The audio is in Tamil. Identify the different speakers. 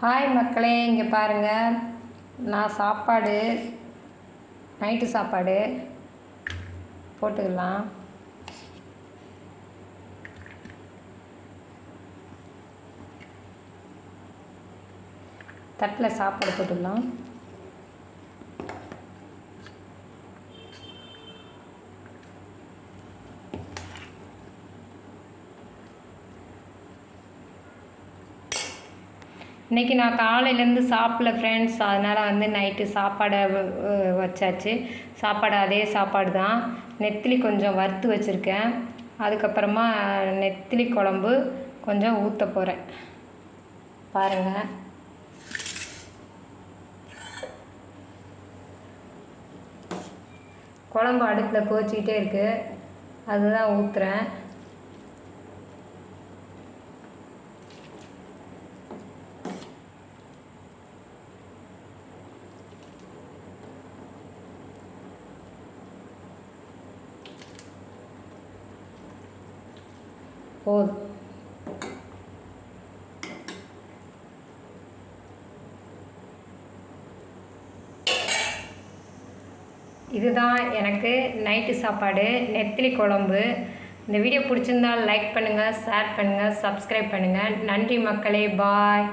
Speaker 1: ஹாய் மக்களே இங்கே பாருங்கள் நான் சாப்பாடு நைட்டு சாப்பாடு போட்டுக்கலாம். தட்டில் சாப்பாடு போட்டுக்கலாம். இன்றைக்கி நான் காலையிலேருந்து சாப்பிடல ஃப்ரெண்ட்ஸ் அதனால் வந்து நைட்டு சாப்பாடை வச்சாச்சு. சாப்பாடு அதே சாப்பாடு தான். நெத்திலி கொஞ்சம் வறுத்து வச்சுருக்கேன். அதுக்கப்புறமா நெத்திலி குழம்பு கொஞ்சம் ஊற்ற போகிறேன் பாருங்கள் குழம்பு அடுப்பில் கோச்சிக்கிட்டே இருக்குது அதுதான் ஊற்றுறேன் போதும் இதுதான் எனக்கு நைட்டு சாப்பாடு நெத்திலி குழம்பு. இந்த வீடியோ பிடிச்சிருந்தால் லைக் பண்ணுங்கள் ஷேர் பண்ணுங்கள் சப்ஸ்கிரைப் பண்ணுங்கள் நன்றி மக்களே பாய்